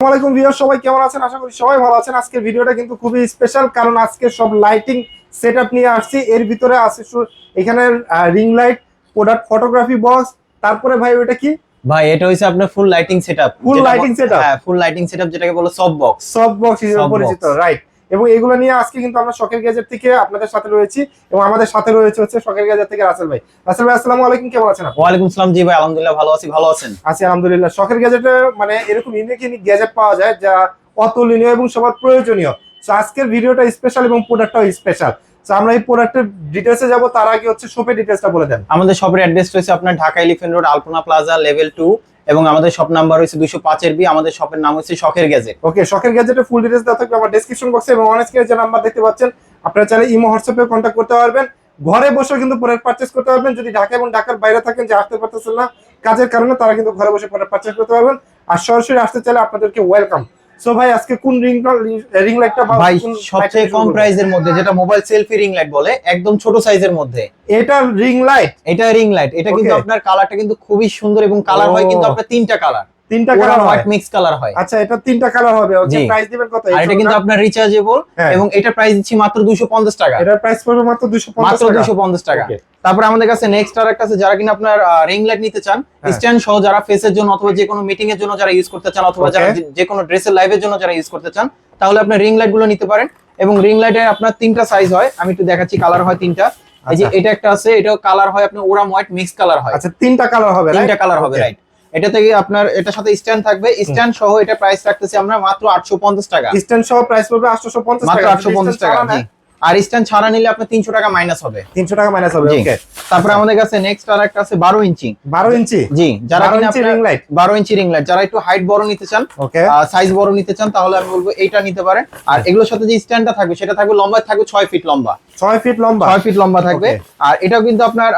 আসসালামাইকুম ভিউয়ার সবাই কেমন আছেন? আশা করি সবাই ভালো আছেন। আজকের ভিডিওটা কিন্তু খুবই স্পেশাল কারণ আজকে সব লাইটিং সেট নিয়ে আসছি। এর ভিতরে আছে এখানে ring light product photography box তারপরে ভাই ওটা কি? ভাই এটা হইছে আপনার full lighting setup full lighting setup হ্যাঁ ফুল লাইটিং সেটআপ যেটাকে বলে সব বক্স সব বক্স হিসেবে পরিচিত রাইট এবং এগুলো নিয়ে আজকে কিন্তু আমরা শখের গ্যাজেট থেকে আপনাদের সাথে রয়েছি এবং আমাদের সাথে রয়েছে হচ্ছে শখের গ্যাজেট থেকে রাসেল ভাই। রাসেল ভাই আসসালামু আলাইকুম কেমন আছেন আপনি? ওয়ালাইকুম সালাম জি ভাই আলহামদুলিল্লাহ ভালো আছি ভালো আছেন? আছি আলহামদুলিল্লাহ। শখের গ্যাজেটে মানে এরকম ইউনিক ইউনিক গ্যাজেট পাওয়া যায় যা অতুলনীয় এবং সবার প্রয়োজনীয়। তো আজকের ভিডিওটা স্পেশাল এবং প্রোডাক্টটাও স্পেশাল তো আমরা এই প্রোডাক্টের ডিটেলসে যাব তার আগে হচ্ছে শপের ডিটেলসটা বলে দেন। আমাদের শপের অ্যাড্রেস রয়েছে আপনার Dhaka elephant road Alpana plaza level two এবং আমাদের শপ নাম্বার হচ্ছে দুইশো পাঁচের বি আমাদের শপের নাম হচ্ছে শখের গ্যাজেট ওকে শখের গ্যাজেটের ফুল ডিটেলস দেওয়া থাকবে আমার ডেসক্রিপশন বক্সে এবং অনেক যে নাম্বার দেখতে পাচ্ছেন, আপনারা চাইলে ইমো, হোয়াটসঅ্যাপে কন্ট্যাক্ট করতে পারবেন। ঘরে বসে কিন্তু প্রোডাক্ট পারচেস করতে পারবেন। যদি ঢাকা এবং ঢাকার বাইরে থাকেন যে আসতে পারতেছেন না কাজের কারণে, তারা কিন্তু ঘরে বসে প্রোডাক্ট পারচেস করতে পারবেন। আর সরাসরি আসতে চাইলে আপনাদেরকে ওয়েলকাম সো ভাই আজকে কোন রিং রিং লাইটটা ভাই সবচেয়ে কম প্রাইসের মধ্যে যেটা মোবাইল সেলফি রিং লাইট বলে একদম ছোট সাইজের মধ্যে। এটা রিং লাইট এটা রিং লাইট এটা কিন্তু আপনার কালারটা কিন্তু খুবই সুন্দর এবং কালার হয় কিন্তু আপনার তিনটা কালার তিনটা কালার হয়। মিক্স কালার হয়। আচ্ছা এটা তিনটা কালার হবে। ওকে প্রাইস দিবেন কত? আর এটা কিন্তু আপনার রিচার্জেবল হ্যাঁ। এবং এটা প্রাইস দিচ্ছি মাত্র 250 টাকা। এটার প্রাইস পড়বে মাত্র 250 মাত্র 250 টাকা। তারপর আমাদের কাছে নেক্সট আর একটা আছে যারা কিনা আপনার রিং লাইট নিতে চান। স্ট্যান্ড সহ যারা ফেসের জন্য অথবা যে কোনো মিটিং এর জন্য যারা ইউজ করতে চান অথবা যারা যে- যে কোনো ড্রেসের লাইভের জন্য যারা ইউজ করতে চান তাহলে আপনার রিং লাইটগুলো নিতে পারেন। এবং রিং লাইটের আপনার তিনটা সাইজ হয়। আমি একটু দেখাচ্ছি কালার হয় তিনটা। এই যে আচ্ছা। এটা একটা আছে এটাও কালার হয় আপনার ওরাম হোয়াইট মিক্স কালার হয়। আচ্ছা তিনটা কালার হবে তিনটা কালার হবে রাইট এটা থেকে আপনার এটার সাথে স্ট্যান্ড থাকবে। স্ট্যান্ড সহ এটা প্রাইস রাখতেছি আমরা মাত্র 850 টাকা। স্ট্যান্ড সহ প্রাইস পড়বে 850 টাকা মাত্র টাকা। 850 টাকা আর স্ট্যান্ড ছাড়া নিলে আপনার 300 টাকা মাইনাস হবে। 300 টাকা মাইনাস হবে ওকে তারপরে আমাদের কাছে নেক্সট আর একটা আছে 12 ইঞ্চি। 12 ইঞ্চি? জি যারা 12 কিনা ইঞ্চি আপনার ring light? 12 inch ring light যারা একটু হাইট বড় নিতে চান ওকে সাইজ বড় নিতে চান তাহলে আমি বলব এইটা নিতে পারেন। আর এগুলোর সাথে যে স্ট্যান্ডটা থাকবে সেটা থাকবে লম্বা থাকবে 6 ফিট লম্বা। 6 ফিট লম্বা। 6 ফিট লম্বা থাকবে। আর এটাও কিন্তু আপনার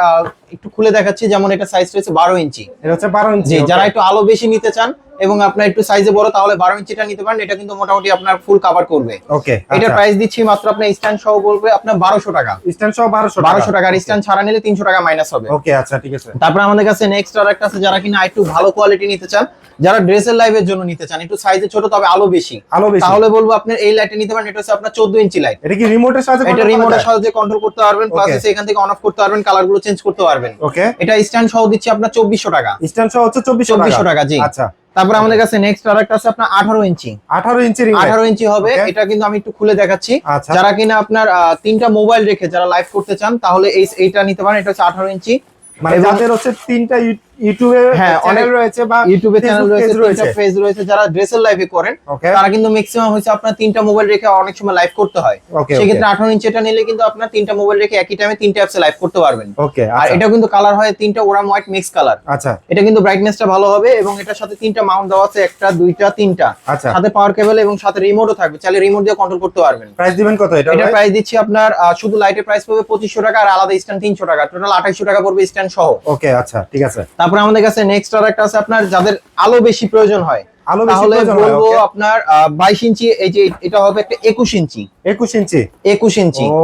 একটু খুলে দেখাচ্ছি যেমন এটা সাইজ রয়েছে 12 ইঞ্চি। এটা হচ্ছে 12 ইঞ্চি যারা একটু আলো বেশি নিতে চান এবং আপনার একটু সাইজে বড় তাহলে 12 ইঞ্চিটা নিতে পারেন। এটা কিন্তু মোটামুটি আপনার ফুল কভার করবে। ওকে এটার প্রাইস দিচ্ছি মাত্র আপনার স্ট্যান্ড সহ বলবে আপনার 1200 টাকা। স্ট্যান্ড সহ 1200 1200 টাকা আর স্ট্যান্ড ছাড়া নিলে 300 টাকা মাইনাস হবে। ওকে আচ্ছা ঠিক আছে। তারপর আমাদের কাছে নেক্সট আর একটা আছে যারা কিনা একটু ভালো কোয়ালিটি নিতে চান যারা ড্রেসের লাইভের জন্য নিতে চান একটু সাইজে ছোট তবে আলো বেশি। আলো বেশি। তাহলে বলব আপনার এই লাইটটা নিতে পারেন এটা হচ্ছে আপনার 14 ইঞ্চি লাইট এটা কি রিমোটের সাহায্যে এটা রিমোটের যায়? সাহায্যে কন্ট্রোল করতে পারবেন প্লাস এখান থেকে অন অফ করতে পারবেন কালারগুলো চেঞ্জ করতে পারবেন। ওকে এটা স্ট্যান্ড সহ দিচ্ছি আপনার 2400 টাকা। স্ট্যান্ড সহ হচ্ছে 2400 2400 টাকা, জি। আচ্ছা। তারপর আমাদের কাছে নেক্সট আর একটা আছে আপনার 18 ইঞ্চি। 18 ইঞ্চি আঠারো ইঞ্চি হবে এটা কিন্তু আমি একটু খুলে দেখাচ্ছি। আচ্ছা। যারা কিনা আপনার তিনটা মোবাইল রেখে যারা লাইভ করতে চান তাহলে এই এইটা নিতে পারেন এটা হচ্ছে 18 ইঞ্চি। মানে যাদের হচ্ছে তিনটা ইউটিউবে হ্যাঁ, অনেক- রয়েছে বা ইউটিউবে চ্যানেল রয়েছে তিনটা পেজ রয়েছে। যারা ড্রেসের লাইভে করেন তারা কিন্তু ম্যাক্সিমাম হচ্ছে আপনার তিনটা মোবাইল রেখে অনেক সময় লাইভ করতে হয়। সেক্ষেত্রে আঠারো ইঞ্চিটা নিলে কিন্তু আপনার তিনটা মোবাইল রেখে একই টাইমে তিনটা অ্যাপসে লাইভ করতে পারবেন। ওকে আর এটা কিন্তু কালার হয় তিনটা ওরাম হোয়াইট মিক্স কালার আচ্ছা। এটা কিন্তু ব্রাইটনেসটা ভালো হবে এবং এটার সাথে তিনটা মাউন্ট দেওয়া আছে একটা দুইটা তিনটা। আচ্ছা। সাথে পাওয়ার কেবল এবং সাথে রিমোটও থাকবে। চাইলে রিমোট দিয়ে কন্ট্রোল করতে পারবেন। প্রাইস দিবেন কত এটা এটা প্রাইস দিচ্ছি আপনার শুধু লাইটের প্রাইস পড়বে পঁচিশশো টাকা আর আলাদা স্ট্যান্ড তিনশো টাকা। টোটাল আঠাইশশো টাকা পড়বে স্ট্যান্ড সহ। ওকে আচ্ছা ঠিক আছে। তারপরে আমাদের কাছে নেক্সট আর একটা আছে আপনার যাদের আলো বেশি প্রয়োজন হয়। আলো বেশি প্রয়োজন হয়, বলব আপনার বাইশ ইঞ্চি এই যে এটা হবে একটা একুশ ইঞ্চি। 21 ইঞ্চি? একুশ ইঞ্চি। ও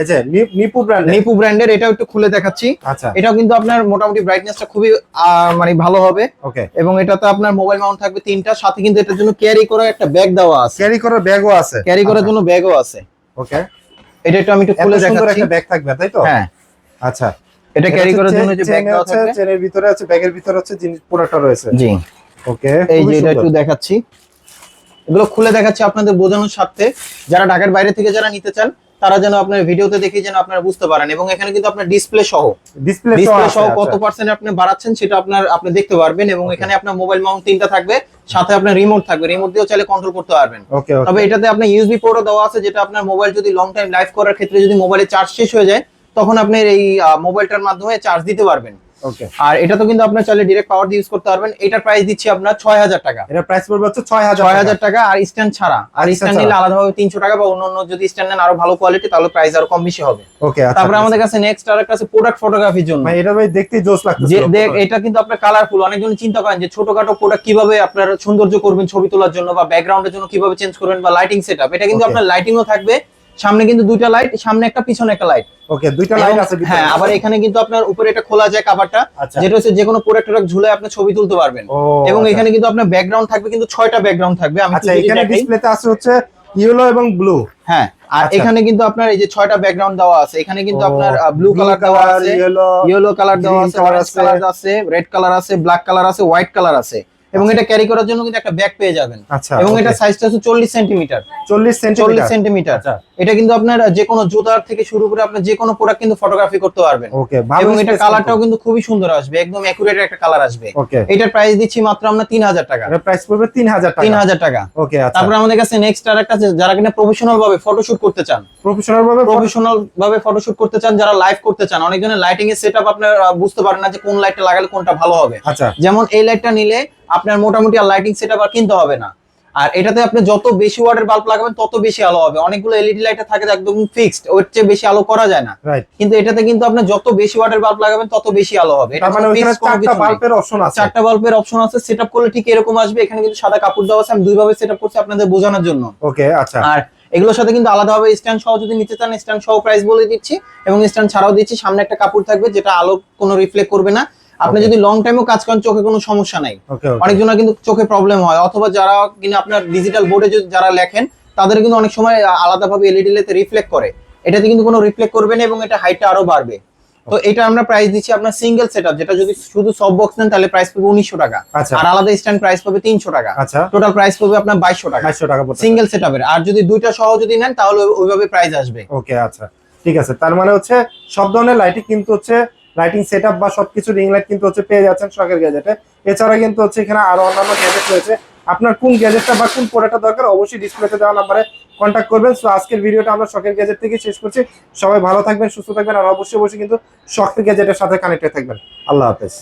এই যে নিপু ব্র্যান্ড নিপু ব্র্যান্ডের এটাও একটু খুলে দেখাচ্ছি। আচ্ছা। এটাও কিন্তু আপনার মোটামুটি ব্রাইটনেসটা খুবই মানে ভালো হবে। ওকে এবং এটাতে আপনার মোবাইল মাউন্ট থাকবে তিনটা সাথে কিন্তু এটার জন্য ক্যারি করা একটা ব্যাগ দেওয়া আছে। ক্যারি করার ব্যাগও আছে। ক্যারি করার জন্য ব্যাগও আছে। ওকে এটা একটু আমি একটু খুলে দেখাচ্ছি। একটা ব্যাগ থাকবে তাই তো? হ্যাঁ। আচ্ছা। এটা ক্যারি করার জন্য যে ব্যাগ থাকবে? চেনের ভিতরে আছে ব্যাগের ভিতরে হচ্ছে জিনিস পুরোটা রয়েছে। জি। ওকে এই যে এটা একটু দেখাচ্ছি। এগুলো খুলে দেখাচ্ছি আপনাদের বোঝানোর স্বার্থে। যারা ঢাকার বাইরে থেকে যারা নিতে চান তারা যেন আপনার ভিডিওতে দেখে যেন আপনারা বুঝতে পারেন। এবং এখানে কিন্তু আপনার ডিসপ্লে সহ ডিসপ্লে ডিসপ্লে সহ কত পার্সেন্ট আপনি বাড়াচ্ছেন সেটা আপনার আপনি দেখতে পারবেন। এবং এখানে আপনার মোবাইল মাউন্ট তিনটা থাকবে সাথে আপনার রিমোট থাকবে। রিমোট দিয়েও চাইলে কন্ট্রোল করতে পারবেন। তবে এটাতে আপনার ইউএসবি পোর্টও দেওয়া আছে যেটা আপনার মোবাইল যদি লং টাইম লাইভ করার ক্ষেত্রে যদি মোবাইলে চার্জ শেষ হয়ে যায় তখন আপনি এই মোবাইলটার মাধ্যমে চার্জ দিতে পারবেন। আর এটা তো কিন্তু আপনার চাইলে ডিরেক্ট পাওয়ার দিয়ে ইউজ করতে পারবেন। এটার প্রাইস দিচ্ছি আপনার ছয় হাজার টাকা। এটা প্রাইস পড়বে হচ্ছে 6000 ছয় হাজার টাকা আর স্ট্যান্ড ছাড়া। আর আচ্ছা, স্ট্যান্ড নিলে আলাদাভাবে তিনশো টাকা বা অন্য অন্য যদি স্ট্যান্ড নেন আরও ভালো কোয়ালিটি তাহলে প্রাইস আরও কম বেশি হবে। ওকে আচ্ছা তারপরে আমাদের কাছে নেক্সট আর একটা আছে প্রোডাক্ট ফটোগ্রাফির জন্য। এটা ভাই দেখতেই জোস লাগতেছে যে দেখ এটা কিন্তু আপনার কালারফুল অনেকজন চিন্তা করেন যে ছোটখাটো প্রোডাক্ট কীভাবে আপনার সৌন্দর্য করবেন ছবি তোলার জন্য বা ব্যাকগ্রাউন্ডের জন্য কীভাবে চেঞ্জ করবেন বা লাইটিং সেটআপ এটা কিন্তু. আপনার লাইটিংও থাকবে সামনে কিন্তু দুইটা লাইট সামনে একটা পিছনে একটা লাইট ওকে দুইটা লাইট আছে হ্যাঁ আবার এখানে কিন্তু আপনার উপরে এটা খোলা যায় কাভারটা আচ্ছা। যেটা হচ্ছে যে কোনো প্রোডাক্ট ঝুলে আপনি ছবি তুলতে পারবেন। এবং আচ্ছা। এখানে কিন্তু আপনার ব্যাকগ্রাউন্ড থাকবে কিন্তু ছয়টা ব্যাকগ্রাউন্ড থাকবে আমি আচ্ছা এখানে ডিসপ্লেতে আছে হচ্ছে ইয়েলো এবং ব্লু হ্যাঁ আর আচ্ছা। এখানে কিন্তু আপনার এই যে ছয়টা ব্যাকগ্রাউন্ড দেওয়া আছে এখানে কিন্তু আপনার ব্লু কালার দেওয়া আছে ইয়েলো কালার দেওয়া আছে অরেঞ্জ। কালার আছে। রেড কালার আছে ব্ল্যাক কালার আছে হোয়াইট কালার আছে। এবং এটা ক্যারি করার জন্য কিন্তু একটা ব্যাগ পেয়ে যাবেন। এবং এটা সাইজটা হচ্ছে চল্লিশ সেন্টিমিটার চল্লিশ চল্লিশ সেন্টিমিটার এটা কিন্তু আপনার যে কোনো জুতার থেকে শুরু করে আপনার যে কোনো প্রোডাক্ট কিন্তু ফটোগ্রাফি করতে পারবেন। ওকে এবং এটা কালারটাও কিন্তু। খুবই সুন্দর আসবে একদম অ্যাকুরেট একটা কালার আসবে। ওকে এটার প্রাইস দিচ্ছি মাত্র আমরা তিন হাজার টাকা। এর প্রাইস পড়বে তিন হাজার তিন টাকা হাজার টাকা। ওকে আচ্ছা। তারপরে আমাদের কাছে নেক্সট আর একটা আছে, যারা কিনা প্রফেশনাল ভাবে ফটোশুট করতে চান। প্রফেশনাল ভাবে প্রফেশনাল ভাবে ফটোশুট করতে চান যারা লাইভ করতে চান অনেকজনের লাইটিং এর সেটআপ আপনার আহ, বুঝতে পারেন না যে কোন লাইটটা লাগালে কোনটা ভালো হবে। আচ্ছা। যেমন এই লাইটটা নিলে আপনার মোটামুটি আর লাইটিং সেটআপ আর কিনতে হবে না। আর এটাতে আপনি যত বেশি ওয়াটের বাল্ব লাগাবেন তত বেশি আলো হবে। অনেকগুলো এলইডি লাইটে থাকে একদম ফিক্সড ওর চেয়ে বেশি আলো করা যায় না। কিন্তু এটাতে কিন্তু আপনি যত বেশি ওয়াটের বাল্ব লাগাবেন তত বেশি আলো হবে। মানে চারটা বাল্বের অপশন আছে। চারটা বাল্বের অপশন আছে। সেটআপ করলে ঠিক এরকম আসবে। এখানে কিন্তু সাদা কাপড় দেওয়া আছে। আমি দুই ভাবে সেটআপ করছি আপনাদের বোঝানোর জন্য। ওকে আচ্ছা। আর এগুলোর সাথে কিন্তু আলাদাভাবে স্ট্যান্ড সহ যদি নিতে চান স্ট্যান্ড সহ প্রাইস বলে দিচ্ছি এবং স্ট্যান্ড ছাড়াও দিচ্ছি। সামনে একটা কাপড় থাকবে যেটা আলো কোনো রিফ্লেক্ট করবে না। আপনি যদি লং টাইমও কাজ করেন চোখে কোনো সমস্যা নাই। অনেকজনের কিন্তু চোখে প্রবলেম হয়। অথবা যারা কিনা আপনার ডিজিটাল বোর্ডে যারা লেখেন তাদের কিন্তু অনেক সময় আলাদাভাবে এলইডি লেতে রিফ্লেক্ট করে। এটাতে কিন্তু কোনো রিফ্লেক্ট করবে না এবং এটা হাইটটা আরও বাড়বে। তো এটা আমরা প্রাইস দিচ্ছি আপনার সিঙ্গেল সেটআপ যেটা যদি শুধু সব বক্স নেন তাহলে প্রাইস পাবে উনিশশো টাকা। আচ্ছা। আর আলাদা স্ট্যান্ড প্রাইস পাবে তিনশো টাকা। আচ্ছা। টোটাল প্রাইস পাবে আপনার বাইশশো টাকা। বাইশশো টাকা পড়ছে সিঙ্গেল সেটআপের আর যদি দুইটা সহ যদি নেন তাহলে ওইভাবে প্রাইস আসবে। ওকে আচ্ছা। ঠিক আছে। তার মানে হচ্ছে সব ধরনের লাইটিং কিন্তু হচ্ছে লাইটিং সেটআপ বা সবকিছু রিং লাইট কিন্তু হচ্ছে পেয়ে যাচ্ছেন শখের গ্যাজেটে এছাড়া কিন্তু হচ্ছে এখানে আরও অন্যান্য গ্যাজেট রয়েছে। আপনার কোন গ্যাজেটটা বা কোন প্রোডাক্টটা দরকার অবশ্যই ডিসপ্লেতে দেওয়া নাম্বারে কন্ট্যাক্ট করবেন। সো আজকের ভিডিওটা আমরা শখের গ্যাজেট থেকে শেষ করছি। সবাই ভালো থাকবেন, সুস্থ থাকবেন, আর অবশ্যই অবশ্যই কিন্তু শখের গ্যাজেটের সাথে কানেক্টেড থাকবেন। আল্লাহ হাফেজ।